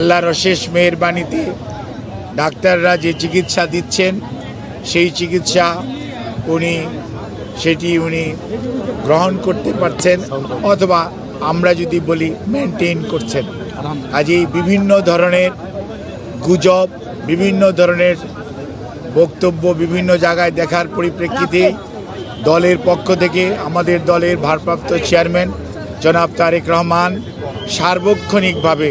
আল্লাহর অশেষ মেহরবানিতে ডাক্তাররা যে চিকিৎসা দিচ্ছেন, সেই চিকিৎসা উনি, সেটি উনি গ্রহণ করতে পারছেন অথবা আমরা যদি বলি মেনটেন করছেন। কাজেই বিভিন্ন ধরনের গুজব, বিভিন্ন ধরনের বক্তব্য বিভিন্ন জায়গায় দেখার পরিপ্রেক্ষিতে দলের পক্ষ থেকে আমাদের দলের ভারপ্রাপ্ত চেয়ারম্যান জনাব তারেক রহমান সার্বক্ষণিকভাবে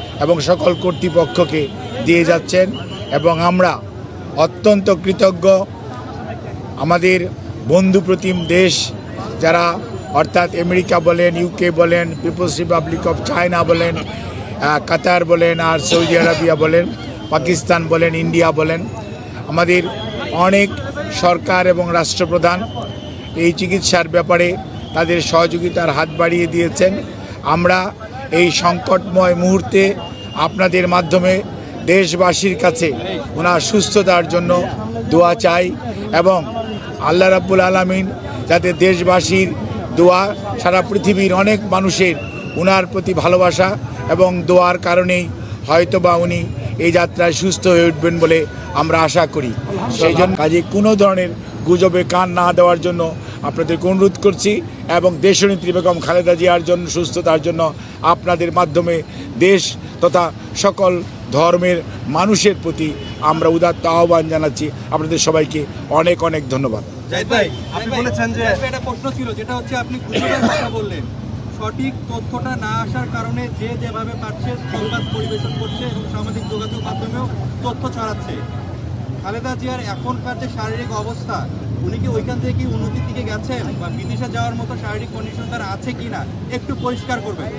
এবং সকল কর্তৃপক্ষকে দিয়ে যাচ্ছেন এবং আমরা অত্যন্ত কৃতজ্ঞ। আমাদের বন্ধুপ্রতিম দেশ যারা অর্থাৎ আমেরিকা বলেন ইউকে বলেন পিপলস রিপাবলিক অফ চায়না বলেন কাতার বলেন আর সৌদি আরবিয়া বলেন, পাকিস্তান বলেন, ইন্ডিয়া বলেন, আমাদের অনেক সরকার এবং রাষ্ট্রপ্রধান এই চিকিৎসার ব্যাপারে তাদের সহযোগিতার হাত বাড়িয়ে দিয়েছেন। আমরা এই সংকটময় মুহূর্তে আপনাদের মাধ্যমে দেশবাসীর কাছে ওনার সুস্থতার জন্য দোয়া চাই এবং আল্লাহ রাব্বুল আলমিন যাতে দেশবাসীর দোয়া সারা পৃথিবীর অনেক মানুষের ওনার প্রতি ভালোবাসা এবং দোয়ার কারণেই হয়তোবা উনি এই যাত্রায় সুস্থ হয়ে উঠবেন বলে আমরা আশা করি। সেই জন্য কাজে কোনো ধরনের গুজবে কান না দেওয়ার জন্য আপনাদেরকে অনুরোধ করছি এবং দেশনেত্রী বেগম খালেদা জিয়ার জন্য সুস্থতার জন্য আপনাদের মাধ্যমে দেশ তথা সকল ধর্মের মানুষের প্রতি আমরা উদাত্ত আহ্বান জানাচ্ছি। আপনাদের সবাইকে অনেক অনেক ধন্যবাদ। ভাই আপনি বলেছেন যে একটা প্রশ্ন ছিল যেটা হচ্ছে আপনি কথা বললেন। সঠিক তথ্যটা না আসার কারণে যে যেভাবে পারছে সংবাদ পরিবেশন করছে এবং সামাজিক যোগাযোগ মাধ্যমেও তথ্য ছড়াচ্ছে। খালেদা জিয়ার এখনকার যে শারীরিক অবস্থা উনি কি ওইখান থেকে কি উন্নতির দিকে গেছেন? বা বিদেশে যাওয়ার মতো শারীরিক কন্ডিশন তার আছে কিনা? একটু পরিষ্কার করবেন।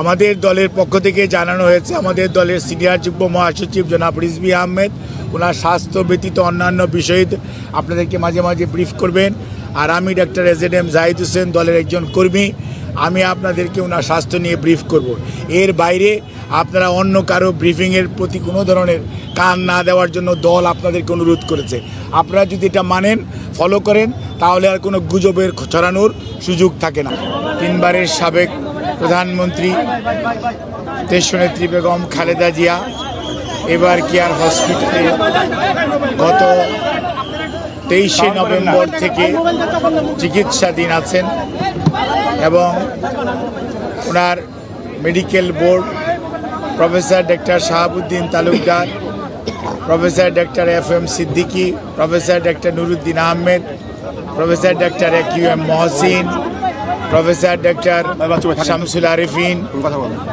আমাদের দলের পক্ষ থেকে জানানো হয়েছে, আমাদের দলের সিনিয়র যুগ্ম মহাসচিব জনাব রিজবি আহমেদ, ওনার স্বাস্থ্য ব্যতীত অন্যান্য বিষয়ে আপনাদেরকে মাঝে মাঝে ব্রিফ করবেন। আর আমি doctor A Z M Zahid Hossain দলের একজন কর্মী। আমি আপনাদেরকে ওনার স্বাস্থ্য নিয়ে ব্রিফ করব। এর বাইরে আপনারা অন্য কারও ব্রিফিংয়ের প্রতি কোনো ধরনের কান না দেওয়ার জন্য দল আপনাদেরকে অনুরোধ করেছে আপনারা যদি এটা মানেন ফলো করেন, তাহলে আর কোনো গুজবের ছড়ানোর সুযোগ থাকে না তিনবারের সাবেক প্রধানমন্ত্রী দেশনেত্রী বেগম খালেদা জিয়া, এবার কেয়ার হসপিটালে গত তেইশে নভেম্বর থেকে চিকিৎসাধীন আছেন এবং ওনার medical board professor doctor Shahabuddin Talukdar professor doctor F M Siddiqui professor doctor Nuruddin Ahmed professor doctor A Q M Mohsin professor doctor Shamsul Arefin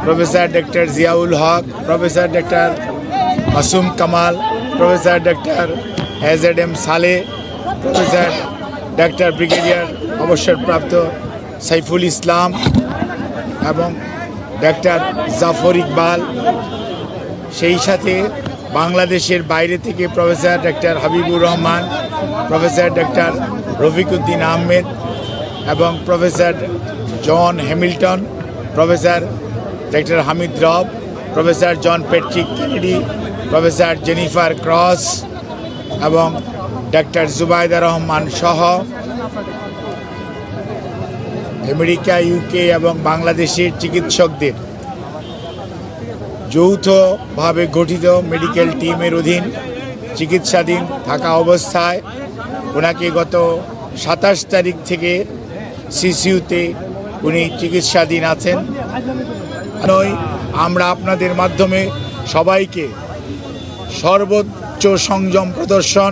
professor doctor Ziaul Haque professor doctor Masum Kamal professor doctor A Z M Saleh professor doctor brigadier অবসরপ্রাপ্ত সাইফুল ইসলাম এবং doctor Zafar Iqbal. সেই সাথে বাংলাদেশের বাইরে থেকে professor doctor Habibur Rahman, professor doctor Rafiquddin Ahmed এবং professor John Hamilton, professor doctor Hamid Rab, professor John Patrick Kennedy, professor Jennifer Cross এবং doctor Zubaida Rahman সহ আমেরিকা ইউকে এবং বাংলাদেশের চিকিৎসকদের যৌথভাবে গঠিত মেডিকেল টিমের অধীন চিকিৎসাধীন থাকা অবস্থায় ওনাকে গত সাতাশ তারিখ থেকে সিসিউতে উনি চিকিৎসাধীন আছেন। নয়, আমরা আপনাদের মাধ্যমে সবাইকে সর্বোচ্চ সংযম প্রদর্শন